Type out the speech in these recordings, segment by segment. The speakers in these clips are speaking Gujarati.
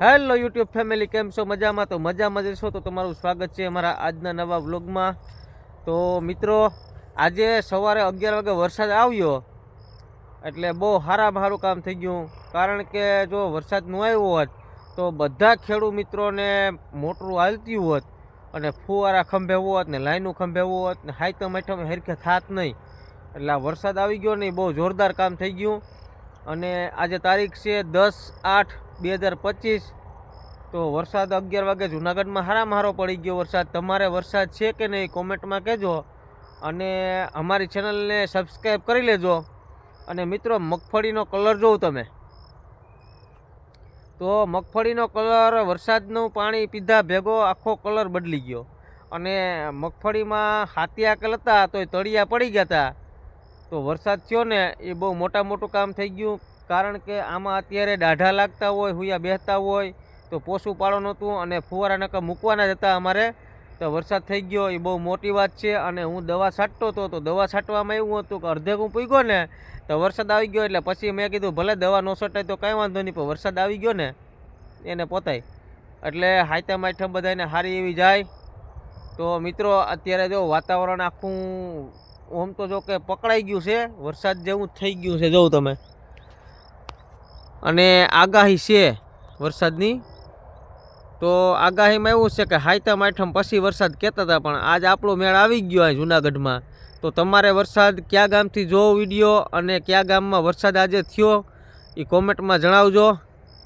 હેલો યુટ્યુબ ફેમિલી, કેમ છો? મજામાં? તો મજામાં જશો તો તમારું સ્વાગત છે અમારા આજના નવા વ્લોગમાં. તો મિત્રો, આજે સવારે અગિયાર વાગે વરસાદ આવ્યો, એટલે બહુ સારામાં સારું કામ થઈ ગયું. કારણ કે જો વરસાદ ન આવ્યો હોત, તો બધા ખેડૂત મિત્રોને મોટરું હાલતી હોત અને ફુવારા ખંભે હોત ને લાઈનું ખંભે હોત ને હાઈતમ આઈટમ હેરખે થાત નહીં. એટલે આ વરસાદ આવી ગયો નહીં બહુ જોરદાર કામ થઈ ગયું. અને આજે તારીખ છે દસ આઠ બે હજાર પચીસ. તો વરસાદ અગિયાર વાગે જુનાગઢમાં હારામાં હારો પડી ગયો. વરસાદ તમારે વરસાદ છે કે નહીં કોમેન્ટમાં કહેજો. અને અમારી ચેનલને સબસ્ક્રાઈબ કરી લેજો. અને મિત્રો, મગફળીનો કલર જોઉં તમે. તો મગફળીનો કલર, વરસાદનું પાણી પીધા ભેગો આખો કલર બદલી ગયો. અને મગફળીમાં હાથી આકેલ હતા તો તળિયા પડી ગયા હતા. તો વરસાદ થયો ને, એ બહુ મોટા મોટું કામ થઈ ગયું. કારણ કે આમાં અત્યારે દાઢા લાગતા હોય, હુયા બેહતા હોય, તો પોસું પાડવાનું હતું અને ફુવારા નકા મૂકવાના જ હતા અમારે. તો વરસાદ થઈ ગયો, એ બહુ મોટી વાત છે. અને હું દવા છાંટતો હતો, તો દવા છાંટવામાં એવું હતું કે અડધે હું પૂગ્યો ને, તો વરસાદ આવી ગયો એટલે પછી મેં કીધું, ભલે દવા ન છટાય તો કાંઈ વાંધો નહીં, પણ વરસાદ આવી ગયો ને, એને પોતાય. એટલે હાઈતમ માઠમ બધાને સારી એવી જાય. તો મિત્રો, અત્યારે જો વાતાવરણ આખું ઓમ તો જો કે પકડાઈ ગયું છે, વરસાદ જેવું થઈ ગયું છે જોઉં તમે. અને આગાહી છે વરસાદની. તો આગાહીમાં એવું છે કે હાઈતમ આઠમ પછી વરસાદ કહેતા હતા, પણ આજ આપણો મેળ આવી ગયો અહીં જુનાગઢમાં. તો તમારે વરસાદ કયા ગામથી જોવો વીડિયો અને કયા ગામમાં વરસાદ આજે થયો એ કોમેન્ટમાં જણાવજો.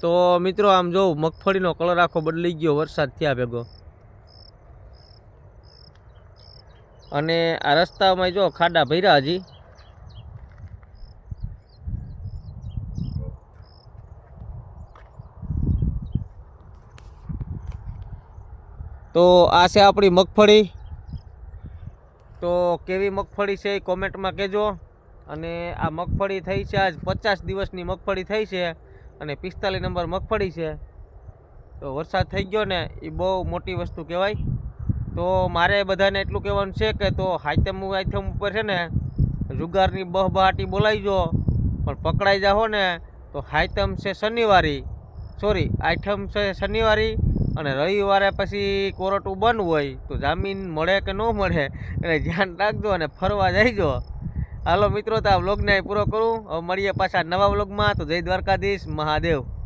તો મિત્રો, આમ જોઉં મગફળીનો કલર આખો બદલી ગયો, વરસાદ થયા ભેગો. અને આ રસ્તામાં જો ખાડા ભર્યા હજી. તો આ છે આપણી મગફળી. તો કેવી મગફળી છે એ કોમેન્ટમાં કહેજો. અને આ મગફળી થઈ છે આજ પચાસ દિવસની મગફળી થઈ છે અને પિસ્તાલીસ નંબર મગફળી છે. તો વરસાદ થઈ ગયો ને એ બહુ મોટી વસ્તુ કહેવાય. તો મારે બધાને એટલું કહેવાનું છે કે તો હાઈતમ આઈટમ ઉપર છે ને, જુગારની બહબહાટી બોલાવીજો, પણ પકડાઈ જાઓ ને, તો હાઈતમ છે શનિવારી. સોરી આઈટમ છે શનિવારી અને રવિવારે પછી કોર્ટું બંધ હોય, તો જામીન મળે કે ન મળે, એને ધ્યાન રાખજો અને ફરવા જઈજો હાલો મિત્રો, તો આ વ્લોગને પૂરો કરું. હવે મળીએ પાછા નવા વ્લોગમાં. તો જય દ્વારકાધીશ, મહાદેવ.